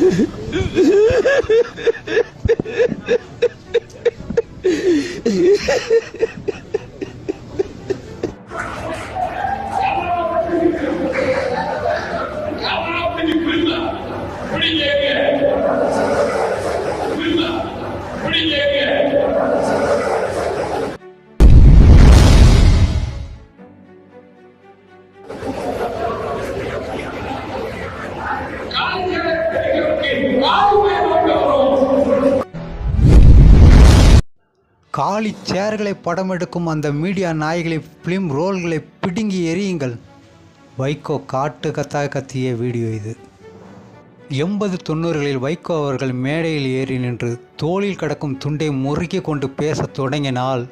우리 얘기해. 우리 얘기해. காலி சேர்களை படம் எடுக்கும் அந்த மீடியா நாய்களை ஃபிலிம் ரோல்களை பிடுங்கி எறியுங்கள். வைகோ காட்டு கத்தாக கத்திய வீடியோ இது. எண்பது தொண்ணூறுகளில் வைகோ அவர்கள் மேடையில் ஏறி நின்று தோளில் கிடக்கும் துண்டை முறுக்கி கொண்டு பேசத் தொடங்கினால்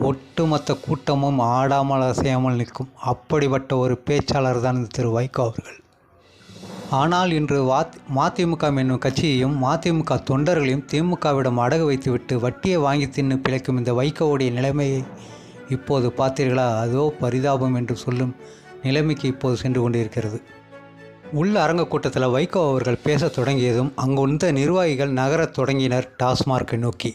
ஒட்டுமொத்த கூட்டமும் ஆடாமல் அசையாமல் நிற்கும். அப்படிப்பட்ட ஒரு பேச்சாளர் தான் இந்த திரு வைகோ அவர்கள். ஆனால் இன்று வாத் மதிமுக என்னும் கட்சியையும் மதிமுக தொண்டர்களையும் திமுகவிடம் அடகு வைத்துவிட்டு வட்டியை வாங்கி தின்னு பிழைக்கும் இந்த வைகோவுடைய நிலைமையை இப்போது பார்த்தீர்களா? அதோ பரிதாபம் என்று சொல்லும் நிலைமைக்கு இப்போது சென்று கொண்டிருக்கிறது. உள்ள அரங்க கூட்டத்தில் வைகோ அவர்கள் பேசத் தொடங்கியதும் அங்குள்ள நிர்வாகிகள் நகரத் தொடங்கினர் டாஸ்மார்க்கை நோக்கி.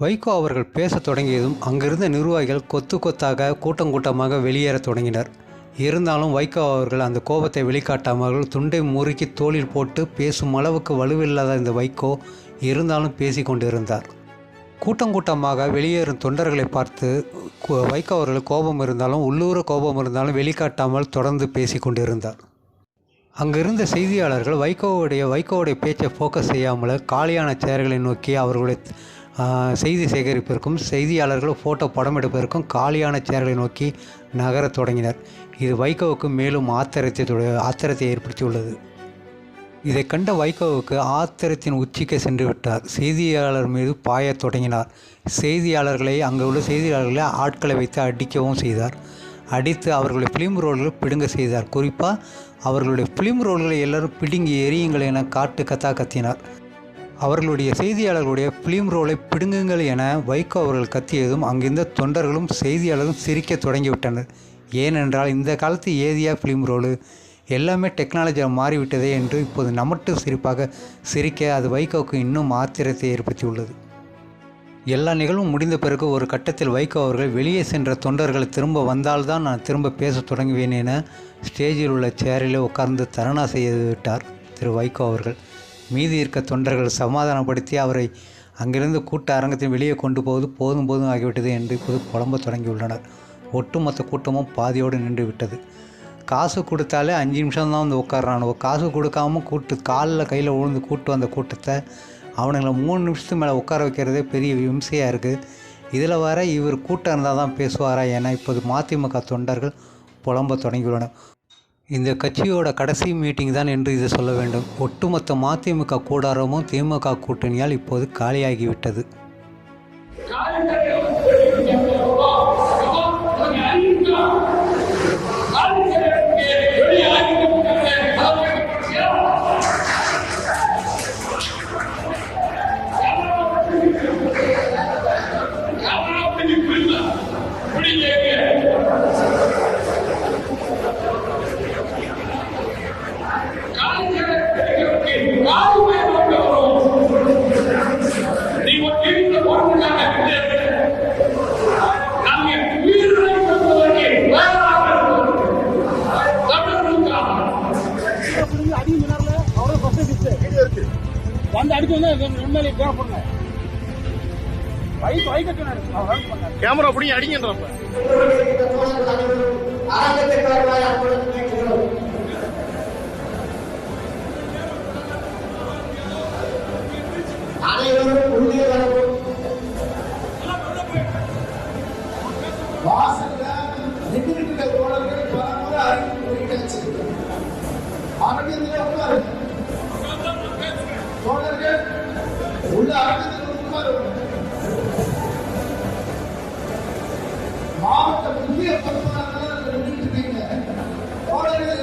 வைகோ அவர்கள் பேசத் தொடங்கியதும் அங்கிருந்த நிர்வாகிகள் கொத்து கொத்தாக கூட்டம் கூட்டமாக வெளியேறத் தொடங்கினர். இருந்தாலும் வைகோ அவர்கள் அந்த கோபத்தை வெளிக்காட்டாமல் துண்டை முறுக்கி தோளில் போட்டு பேசும் அளவுக்கு வலுவில்லாத இந்த வைகோ இருந்தாலும் பேசி கொண்டிருந்தார். கூட்டம் கூட்டமாக வெளியேறும் தொண்டர்களை பார்த்து வைகோ அவர்கள் கோபம் இருந்தாலும் உள்ளூர கோபம் இருந்தாலும் வெளிக்காட்டாமல் தொடர்ந்து பேசி கொண்டிருந்தார். அங்கிருந்த செய்தியாளர்கள் வைகோவுடைய வைகோவுடைய பேச்சை ஃபோக்கஸ் செய்யாமல் காலியான சேர்களை நோக்கி அவர்களுடைய செய்தி சேகரிப்பிற்கும் செய்தியாளர்கள் ஃபோட்டோ படம் எடுப்பதற்கும் காலியான சேர்களை நோக்கி நகரத் தொடங்கினர். இது வைகோவுக்கு மேலும் ஆத்திரத்தை தொட- ஆத்திரத்தை ஏற்படுத்தியுள்ளது. இதை கண்ட வைகோவுக்கு ஆத்திரத்தின் உச்சிக்கு சென்று விட்டார். செய்தியாளர் மீது பாயத் தொடங்கினார். செய்தியாளர்களை அங்கே உள்ள செய்தியாளர்களை ஆட்களை வைத்து அடிக்கவும் செய்தார். அடித்து அவர்களுடைய ஃபிலிம் ரோல்களை பிடுங்க செய்தார். குறிப்பாக அவர்களுடைய ஃபிலிம் ரோல்களை எல்லாரும் பிடுங்கி எரியுங்கள் என காட்டு கத்தா கத்தினார். அவர்களுடைய செய்தியாளர்களுடைய ஃபிலிம் ரோலை பிடுங்குங்கள் என வைகோ அவர்கள் கத்தியதும் அங்கிருந்த தொண்டர்களும் செய்தியாளரும் சிரிக்க தொடங்கிவிட்டனர். ஏனென்றால் இந்த காலத்து ஏதியா ஃபிலிம் ரோலு எல்லாமே டெக்னாலஜியாக மாறிவிட்டதே என்று இப்போது நமட்டு சிரிப்பாக சிரிக்க அது வைகோவுக்கு இன்னும் ஆத்திரத்தை ஏற்படுத்தியுள்ளது. எல்லா நிகழ்வும் முடிந்த பிறகு ஒரு கட்டத்தில் வைகோ அவர்கள் வெளியே சென்ற தொண்டர்கள் திரும்ப வந்தால்தான் நான் திரும்ப பேசத் தொடங்குவேன் என ஸ்டேஜில் உள்ள சேரில் உட்கார்ந்து தரணா செய்து விட்டார் திரு வைகோ அவர்கள். மீதி இருக்க தொண்டர்கள் சமாதானப்படுத்தி அவரை அங்கிருந்து கூட்ட அரங்கத்தின் வெளியே கொண்டு போவது போதும் போதும் ஆகிவிட்டது என்று இப்போது புலம்ப தொடங்கியுள்ளனர். ஒட்டுமொத்த கூட்டமும் பாதியோடு நின்று விட்டது. காசு கொடுத்தாலே அஞ்சு நிமிஷம் தான் வந்து உட்காடுறானுவோ காசு கொடுக்காம கூட்டு காலில் கையில் விழுந்து கூட்டு வந்த கூட்டத்தை அவனுங்களை மூணு நிமிஷத்துக்கு மேலே உட்கார வைக்கிறதே பெரிய விம்சையாக இருக்குது இதில் வர இவர் கூட்டம் இருந்தால் தான் பேசுவாரா என இப்போது மதிமுக தொண்டர்கள் புலம்ப தொடங்கியுள்ளனர். இந்த கட்சியோட கடைசி மீட்டிங் தான் என்று இது சொல்ல வேண்டும் ஒட்டுமொத்த மதிமுக கூடாரமும் திமுக கூட்டணியால் இப்போது காலியாகிவிட்டது Yeah. கேமரா பிடிங்க அடிங்கன்றப்ப. அனைவரும் உள்ளே வரவும் வாசல்ல மாவட்ட முக்கிய பொறுப்பாளர்கள் நின்றுட்டு இருக்கீங்க தோழர்கள்